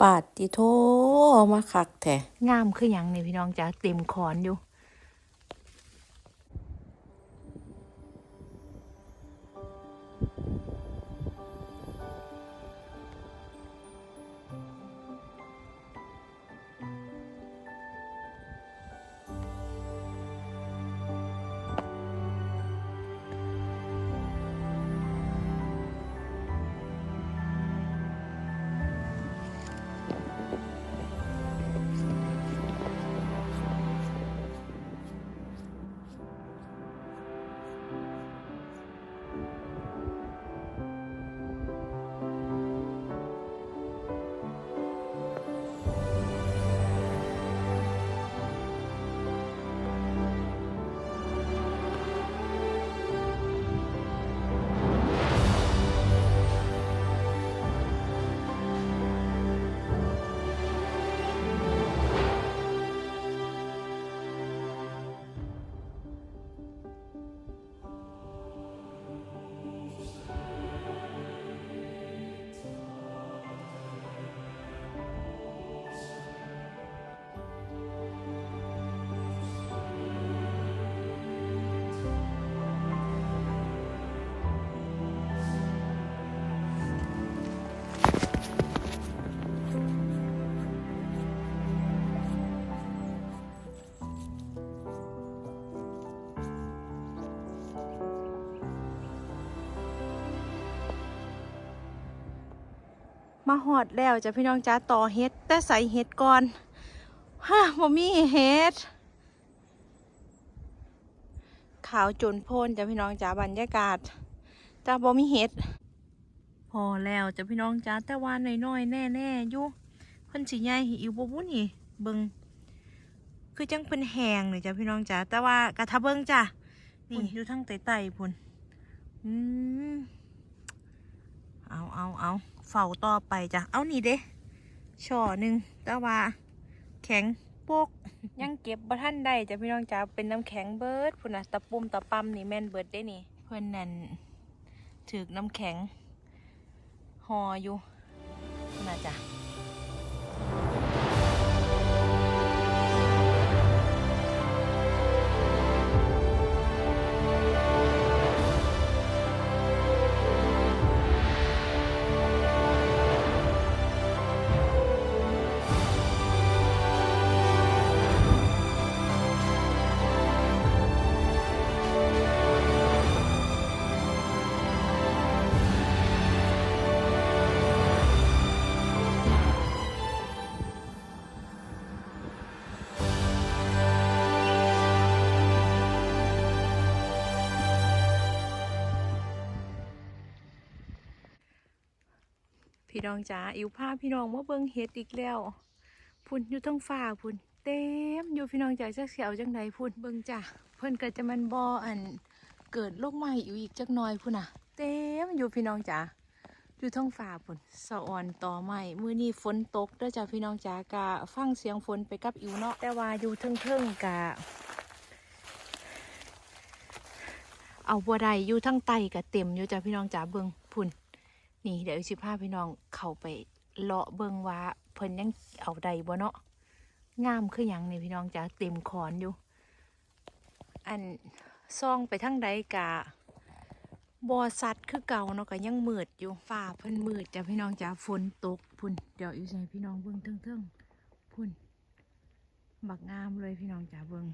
ปาดติโทมาคักแท้งามคือหยังนี่พี่น้องจ๋าเต็มขอนอยู่ มาหอดแล้วจ้ะพี่น้องจ๋าต่อเฮ็ด แต่ใส่เฮ็ดก่อนฮะบ่มีเฮ็ด ขาวจนโพนจ้ะพี่น้องจ๋าบรรยากาศแต่บ่มีเฮ็ด พอแล้วจ้ะพี่น้องจ๋าแต่ว่าน้อยๆแน่ๆอยู่เพิ่นสิใหญ่ให้อิวบ่บุนี่เบิ่งคือจังเพิ่นแห้งนี่จ้ะพี่น้องจ๋าแต่ว่ากะทะเบิ่งจ้ะนี่อยู่ทางใต้ๆพุ่นอืมเอาเอาเอา เฝ้าต่อไปจ้ะ เอานี่เด้ช่อหนึ่งแต่ว่า แข็งโปกยังเก็บบ่ท่านได้จ้ะพี่น้องจ๋าเป็นน้ำแข็งเบิดพุ่นน่ะตะปุ่มตะปั๊มนี่แม่นเบิดได้นี่ เพื่อนนั่นถือกน้ำแข็งห่ออยู่พุ่นน่ะจ้ะ พี่น้องจ๋าอิวพาพี่น้องมาเบิ่งเฮ็ดอีกแล้วพุ่นอยู่ทั้งฟ้าพุ่นเต็มอยู่พี่น้องจ๋าจักเสียวจังใดพุ่นเบิ่งจ้ะเพิ่นก็จะมันบ่อันเกิดโรคใหม่อยู่อีกจักหน่อยพุ่นน่ะ เต็มอยู่พี่น้องจ๋าอยู่ท้องฟ้าพุ่นสะออนต่อใหม่มือนี้ฝนตกด้อจ้ะพี่น้องจ๋ากะฟังเสียงฝนไปกับอิวเนาะแต่ว่าอยู่เทิงๆกะเอาบัวใดอยู่ทั้งไตกะเต็มอยู่จ้ะพี่น้องจ๋าเบิ่งพุ่น นี่เดี๋ยวสิพาพี่น้องเข้าไปเลาะเบิงว่าเพิ่นยังเอาใดบ่เนาะงามคือหยังนี่พี่น้องจ้าเต็มขอนอยู่ อันซองไปทางใดกะบ่สัตว์คือเก่าเนาะก็ยังมืดอยู่ฟ้าเพิ่นมืดจ้ะพี่น้องจ้าฝนตกพุ่นเดี๋ยวอยู่ใส่พี่น้องเบิ่งเทิงๆพุ่นบักงามเลยพี่น้องจ้าเบิ่ง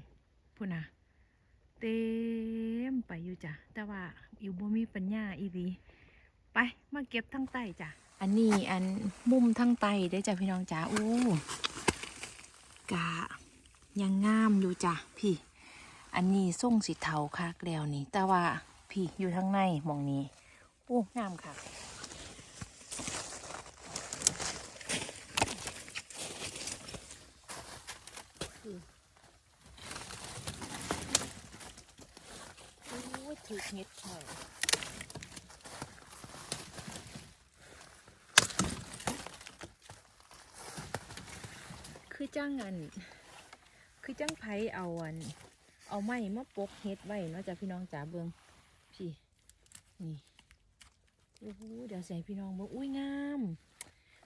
พุ่นน่ะเต็มไปอยู่จ้ะแต่ว่าอยู่บ่มีปัญญาอีหลี ไปมาเก็บทั้งไตจ้ะ อันนี้อันมุมทั้งไตได้อจ้ะพี่น้องจ๋าอู้กะยังงามอยู่จ้ะพี่ อันนี้ส่งสีเทาคักแล้วนี่ แต่ว่าพี่อยู่ทั้งในหมองนี้โอ้งามค่ะโอ้ยถือเห็ดหอย คือจ้างอัน คือจ้างไผเอาอัน เอาไม้มาปกเฮ็ดไว้เนาะจ้ะพี่น้องจ๋าเบิงพี่นี่โอ้โหเดี๋ยวใส่พี่น้องเบิงอุ้ยงาม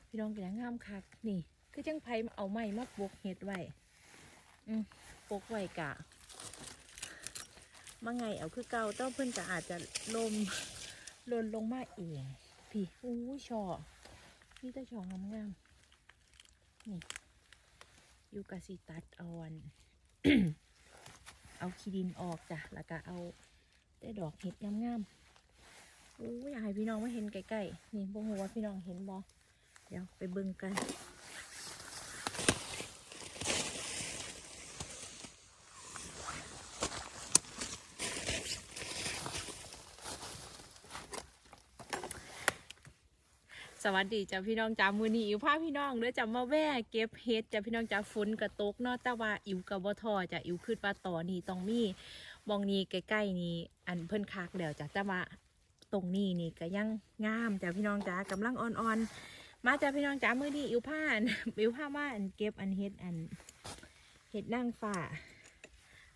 พี่น้องกันงามคักนี่ คือจังไผเอาไม้มาปกเห็ดไว้อืมปกไว้กะมาไงเอาคือเก่าเต้าเพิ่อนก็อาจจะลมหล่นลงมาเองพี่อู้ชอนี่แต่ช่องามๆนี่ ยูกะสิตัดเอาอัน เอาขี้ดินออกจ้ะ แล้วก็เอาได้ดอกเห็ดงามๆอู้ยอยากให้พี่น้องมาเห็นใกล้ๆนี่บ่งหัว่าพี่น้องเห็นบ่เดี๋ยวไปเบิ่งกัน สวัสดีจ้าพี่น้องจ้ามือนี้อิวพาพี่น้องเด้อจ้ามาแว่เก็บเห็ดจ้าพี่น้องจ้าฝนกระตกเนาะแต่ว่าอิวกับบ่ทอจ้าอิวขึ้นว่าต่อนี่ต้องมีมองนี้ใกล้ๆนี่อันเพิ่นคักแล้วจ้าแต่ว่าตรงนี้นี่ก็ยังงามจ้าพี่น้องจ้ากำลังอ่อนๆมาจ้าพี่น้องจ้ามือนี้อิวพาอันอิวพามาอันเก็บอันเห็ดอันเห็ดนางฟ้า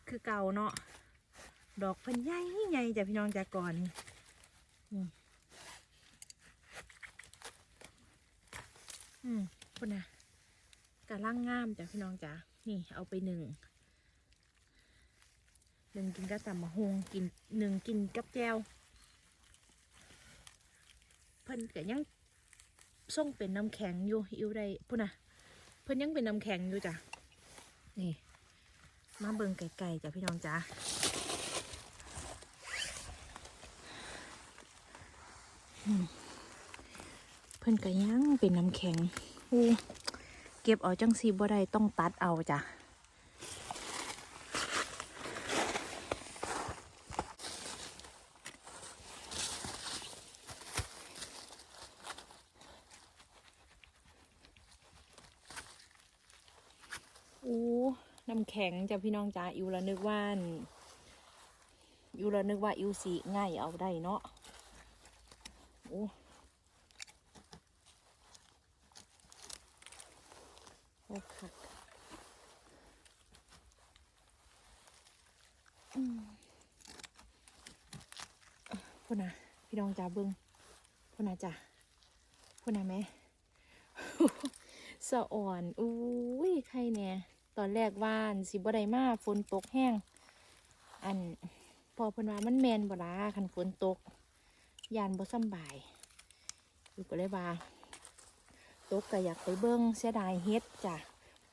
คือเก่าเนาะดอกเพิ่นใหญ่ใหญ่จ้าพี่น้องจ้าก่อน อืมคนน่ะกะล่างงามจ้ะพี่น้องจ้ะนี่เอาไปหนึ่งหนึ่งกินกับตำมะฮงกินหนึ่งกินกับแจวเพิ่นก็ยังส่งเป็นน้ำแข็งอยู่อยู่ได้พุ่นนะเพิ่นยังเป็นน้ำแข็งอยู่จ้ะนี่ มาเบิ่งไก่ๆจ้ะพี่น้องจ้ะอืม พิ่นก็ยังเป็นน้ำแข็งอู้เก็บเอาจังสีบ่ได้ต้องตัดเอาจ้ะอู้น้ำแข็งจ้ะพี่น้องจ้าอิวละนึกว่าอั่นอิวละนึกว่าอิวสีง่ายเอาได้เนาะโอ้ โอ้ค่ะอืมพูดนะพี่น้องจ้าเบิงพูนะจ้าพูนะแม่สะอ่อนอุ้ยใครเนี่ยตอนแรกว่านสิบ่ได้มาฝนตกแห้ง อัน พอเพิ่นว่ามันแมนบ่ล่ะคันฝนตกยานบ่สบายอยู่ก็เลยว่า ตกก็อยากไปเบิ้งเสียดายเฮ็ดจ้ะ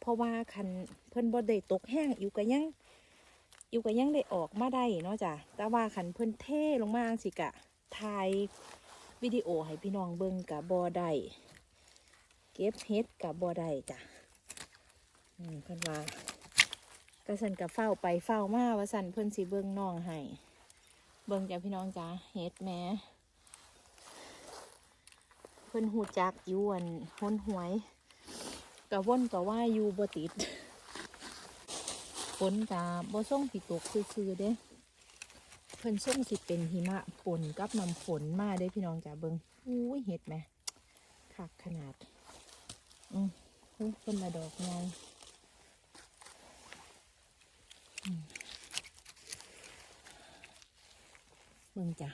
เพราะว่าคันเพิ่นบ่ได้ตกแห้งอยู่ก็ยังอยู่ก็ยังได้ออกมาได้เนาะจ้ะแต่ว่าคันเพิ่นเทลงมาสิกะถ่ายวิดีโอให้พี่น้องเบิ่งกะบ่ได้เก็บเฮ็ดกะบ่ได้จ้ะอืมเพิ่นว่ากระสันกะเฝ้าไปเฝ้ามาว่าสันเพิ่นสิเบิ่งน้องให้เบิ่งจ้ะพี่น้องจ้ะเฮ็ดแม่ พิ่นหูจักอยู่อันหนหวยกะว่นกะว่าอยู่บ่ติดฝนกะบ่ส่งสิตกซื่อๆเด้เพิ่นส่งสิเป็นหิมะปนกับน้ำฝนมาเด้พี่น้องจ้าเบิงอุ้ยเห็ดไหมคักขนาด อืมอุ้ยเพิ่นมาดอกไงอืมเบิ่งจ้ะ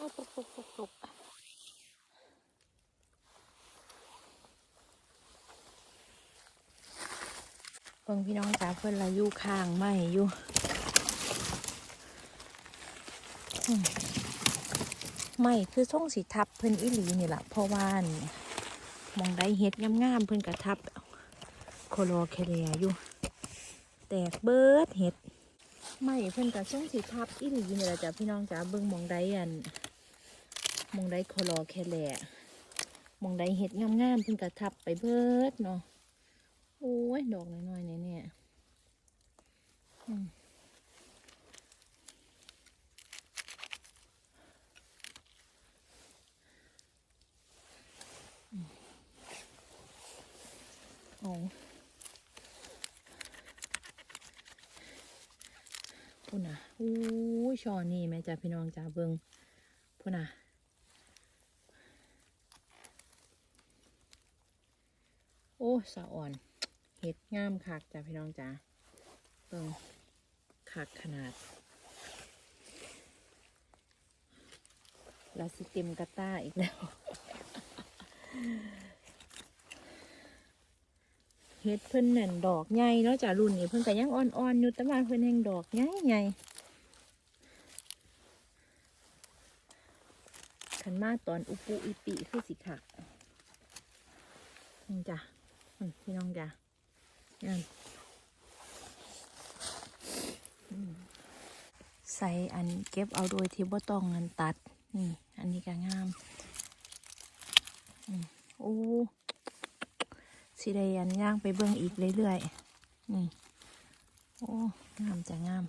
เอาตกตกตกตกเบิ่งพี่น้องจ้าเพิ่อนละอยู่ข้างไม่อยู่ไม่คือส่งสีทับเพิ่อนอีหลีนี่แหละเพราะว่านมองได้เฮ็ดงามๆเพิ่อนกระทับโคโลแคเลียอยู่ แตกเบิดเฮ็ดไม่เพิ่อนกับช่งสีทับอีหลีนี่แหละจ้ะพี่น้องจ้ะเบิ่งมองใดอัน มองใดคอรอแค่แหละมองใดเห็ดงามๆเพิ่นกระทับไปเบิดเนาะโอ้ย ดอกน้อยๆเนี่ยเนี่ยอืมอืมโอ้พุ่นอะอู้ยชอนี่แม่จ้าพี่น้องจ้าเบิงพุ่นอะ โอ้สะอ่อนเห็ดงามคักจ้ะพี่น้องจ้าเบิ่งคักขนาดลาสิเต็มกระต้าอีกแล้วเห็ดเพิ่นนั่นดอกใหญ่เนาะจ้ะรุ่นนี้เพิ่นก็ยังอ่อนๆอยู่แต่ว่าเพิ่นแห่งดอกใหญ่ใหญ่ขันมาตอนอุปุอิปิคือสิคักนี่จ้ะ พี่น้องจ้ะนั่นใส่อันเก็บเอาโดยที่บ่ต้องเงินตัด นี่ อันนี้ก็งามอืมโอ้สิได้อันย่างไปเบิ่งอีกเรื่อยๆ นี่ โอ้ งามจะงาม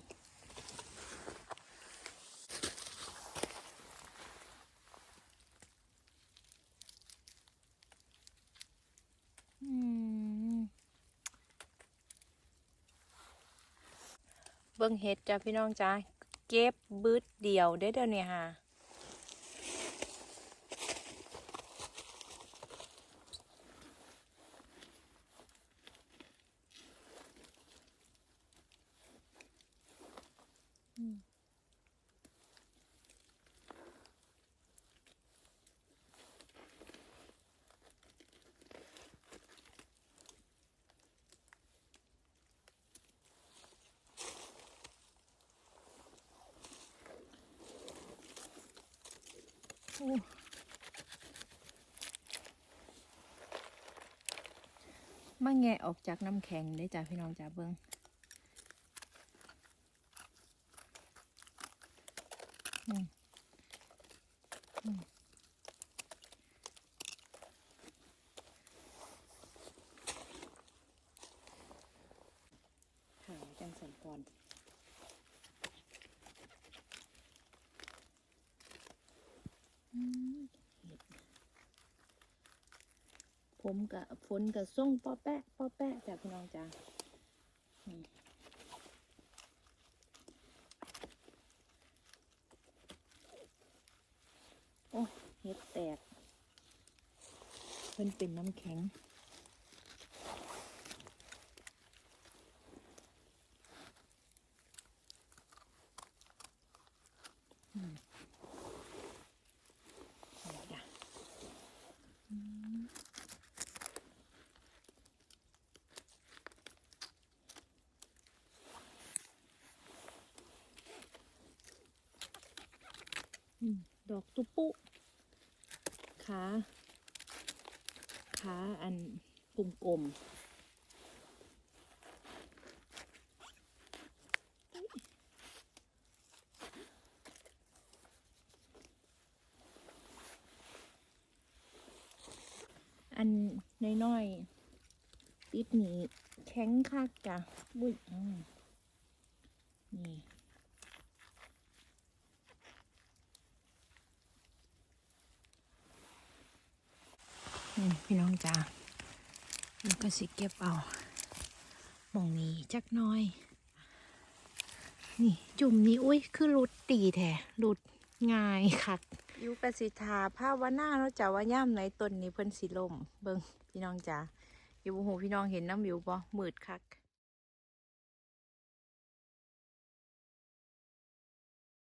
เบิ่งเห็ดจ้ะพี่น้องจ้าเก็บบืดเดียวได้เดี๋ยวนี้ค่ะ มาแงะออกจากน้ำแข็งได้จ้ะพี่น้องจ้าเบิ้งอืมอืมขาวจังสันก่อน อืมเห็ด ผมกับฝนกับส่งป้อแปะป้อแปะจ้ะพี่น้องจ้าโอ้เห็ดแตกเพิ่นเป็นน้ำแข็ง อืมนี่จ้ะอืมอืม ดอกตุปุขาขาอันกลมกลมๆอันน้อยๆติดหนีแข็งคักจ้ะบุ้ยนี่ นี่พี่น้องจ้ามันก็สิเก็บเอามองนี้จักน้อย นี่จุ่มนี้อุ้ยคือรุดตีแท้รุดง่ายคักอยุกสิทาภาวนาเราจะว่าย่ามไหนต้นนี้เพิ่นสิลมเบิ่งพี่น้องจ้าอยู่บ่หูพี่น้องเห็นน้ำอยู่บ่มืดคัก